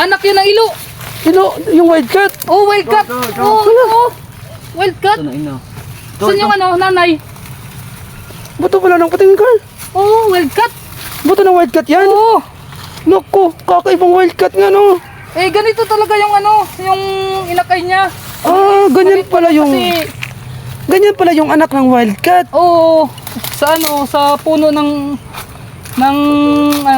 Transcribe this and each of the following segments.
Anak yun ng ilo. Ilo, yung wildcat. Oh, wildcat. Ito, ito, ito. Oh, oh. Wildcat. Ito na ino. Ito, Saan yung ano, nanay? Buto pala ng patingin ka. Oh, wildcat. Buto ng wildcat yan. Oo. Naku, kakaibang wildcat nga no. Eh, ganito talaga yung ano, yung inakay niya. Ah, ganyan pala yung Kasi, ganyan pala yung anak ng wildcat. oo, sa ano, sa puno ng, ng,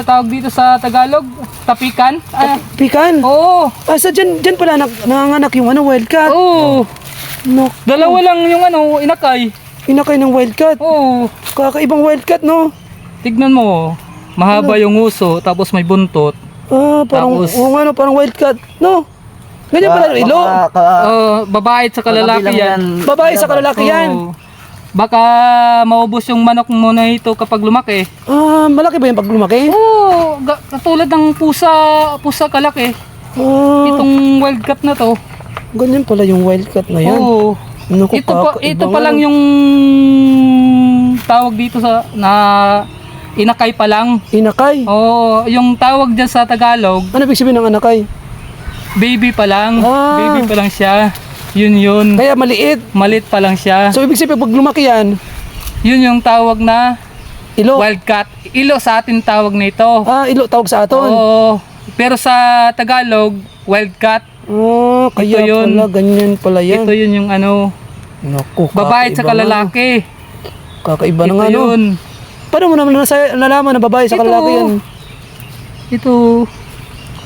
tawag dito sa Tagalog? Tapikan? Ah, Pikan. oo. Ah, sa dyan, dyan pala nak, nanganganak yung ano, wildcat. Oo. Naku, Dalawa lang yung ano, inakay. inakay ng wildcat. Oo. Kakaibang wildcat no. Tignan mo, mahaba yung uso, tapos may buntot. Ah, parang, Tapos- oh, ano, parang wildcat. No. Ganyan pala yung ilo. Ka- Uh, babae at sa kalalaki yan. Babae sa kalalaki yan. Oo. Baka maubos yung manok mo na ito kapag lumaki. Ah, malaki ba yung pag lumaki? Oo, ga- katulad ng pusa, pusa kalaki. Ah, Itong wildcat na to. ganyan pala yung wildcat na yan. Oo. Naku, Ito pa, kakaiba ito pa nga. lang yung tawag dito sa na inakay pa lang. Inakay. Oo, yung tawag dyan sa Tagalog, Ano ibig sabihin ng anakay? baby pa lang. Ah. Baby pa lang siya. Yun yun. Kaya maliit. Malit pa lang siya. So ibig sabihin pag lumaki yan, Yun yung tawag na ilo. wildcat. Ilo sa atin tawag nito. Ah, ilo tawag sa aton. Oo. Pero sa Tagalog, wildcat. Ah, kaya Ito yun. pala ganyan pala yan. Ito yun yung ano, Naku, babae at kakaiba saka nga. lalaki. Kakaiba na nga no. yun. Paano mo naman nasa, nalaman na babae sa Ito. lalaki yan? Ito.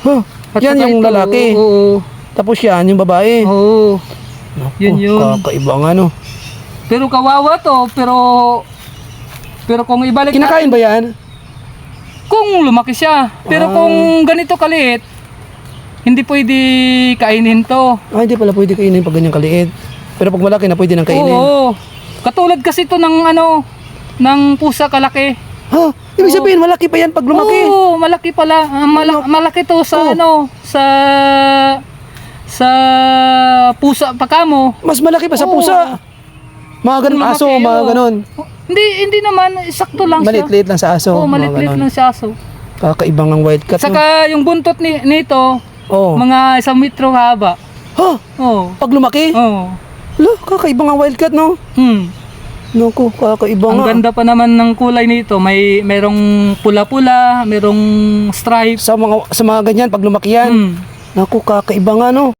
Huh, At yan yung ito, lalaki. Oo. Tapos yan yung babae. Oo. Naku, Yun yun. kakaiba nga no. Pero kawawa to, pero pero kung ibalik Kinakain natin, ba yan? kung lumaki siya. Pero Ah. kung ganito kaliit, hindi pwede kainin to. Ah, hindi pala pwede kainin pag ganyan kaliit. Pero pag malaki na pwede nang kainin. Oo. Katulad kasi to ng ano, ng pusa kalaki. Ha? Ibig sabihin malaki pa yan pag lumaki. Oo, malaki pala. Ah, mala- malaki to sa ano, sa sa pusa pakamo. Mas malaki pa sa Oo. pusa. Mga ganun Lumaki, aso, mga oo. ganun. Hindi hindi naman sakto lang siya. Malit-liit lang sa aso. Oo, mga malit-liit ganun. lang siya aso. Kakaibang ng wildcat. no? Saka yung buntot ni, nito, Oo. mga isang metro haba. Ha? Oo. Pag lumaki? Oo. Lo, kakaibang ang wildcat, no? Hmm. Naku, kakaiba Ang nga. ganda pa naman ng kulay nito. May merong pula-pula, merong stripe. Sa mga, sa mga ganyan, pag lumaki yan. Hmm. Naku, kakaiba nga, no?